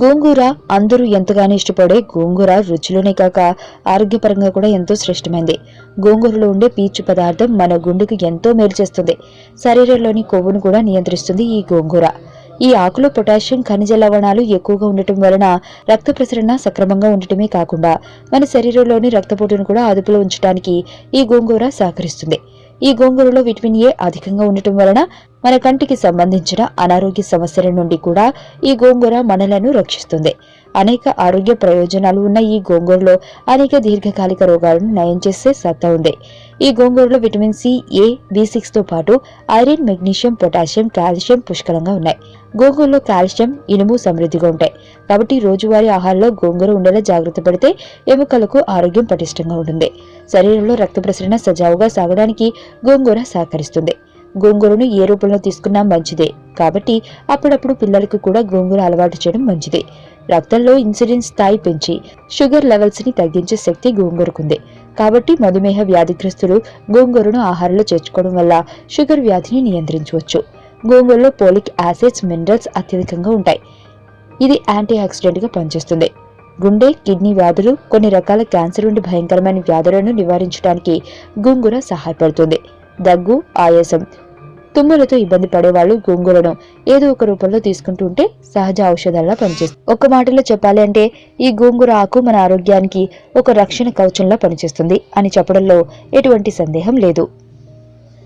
గోంగూర అందరూ ఎంతగానో ఇష్టపడే గోంగూర రుచిలోనే కాక ఆరోగ్యపరంగా కూడా ఎంతో శ్రేష్టమైంది. గోంగూరలో ఉండే పీచు పదార్థం మన గుండెకు ఎంతో మేలు చేస్తుంది. శరీరంలోని కొవ్వును కూడా నియంత్రిస్తుంది ఈ గోంగూర. ఈ ఆకులో పొటాషియం ఖనిజ లవణాలు ఎక్కువగా ఉండటం వలన రక్త ప్రసరణ సక్రమంగా ఉండటమే కాకుండా మన శరీరంలోని రక్తపోటును కూడా అదుపులో ఉంచడానికి ఈ గోంగూర సహకరిస్తుంది. ఈ గోంగూరలో విటమిన్ ఏ అధికంగా ఉండటం వలన మన కంటికి సంబంధించిన అనారోగ్య సమస్యల నుండి కూడా ఈ గోంగూర మనలను రక్షిస్తుంది. అనేక ఆరోగ్య ప్రయోజనాలు ఉన్న ఈ గోంగూరలో అనేక దీర్ఘకాలిక రోగాలను నయం చేసే సత్తా ఉంది. ఈ గోంగూరలో విటమిన్ సి ఏ బి సిక్స్తో పాటు ఐరన్ మెగ్నీషియం పొటాషియం కాల్షియం పుష్కలంగా ఉన్నాయి. గోంగూరలో కాల్షియం ఇనుము సమృద్ధిగా ఉంటాయి. కాబట్టి రోజువారీ ఆహారంలో గోంగూర ఉండేలా జాగ్రత్త పడితే ఎముకలకు ఆరోగ్యం పటిష్టంగా ఉంటుంది. శరీరంలో రక్త ప్రసరణ సజావుగా సాగడానికి గోంగూర సహకరిస్తుంది. గోంగూరను ఏ రూపంలో తీసుకున్నా మంచిదే. కాబట్టి అప్పుడప్పుడు పిల్లలకు కూడా గోంగూర అలవాటు చేయడం మంచిది. రక్తంలో ఇన్సులిన్ స్థాయి పెంచి షుగర్ లెవెల్స్ని తగ్గించే శక్తి గోంగూరకుంది. కాబట్టి మధుమేహ వ్యాధిగ్రస్తులు గోంగూరను ఆహారంలో చేర్చుకోవడం వల్ల షుగర్ వ్యాధిని నియంత్రించవచ్చు. గోంగూరలో పోలిక్ యాసిడ్స్ మినరల్స్ అత్యధికంగా ఉంటాయి. ఇది యాంటీ ఆక్సిడెంట్గా పనిచేస్తుంది. గుండె కిడ్నీ వ్యాధులు కొన్ని రకాల క్యాన్సర్ వంటి భయంకరమైన వ్యాధులను నివారించడానికి గోంగూర సహాయపడుతుంది. దగ్గు ఆయాసం తుమ్ములతో ఇబ్బంది పడేవాళ్ళు గోంగూరను ఏదో ఒక రూపంలో తీసుకుంటూ ఉంటే సహజ ఔషధాలా పనిచేస్తుంది ఒక మాటలో చెప్పాలి అంటే ఈ గోంగూర ఆకు మన ఆరోగ్యానికి ఒక రక్షణ కవచంలా పనిచేస్తుంది అని చెప్పడంలో ఎటువంటి సందేహం లేదు.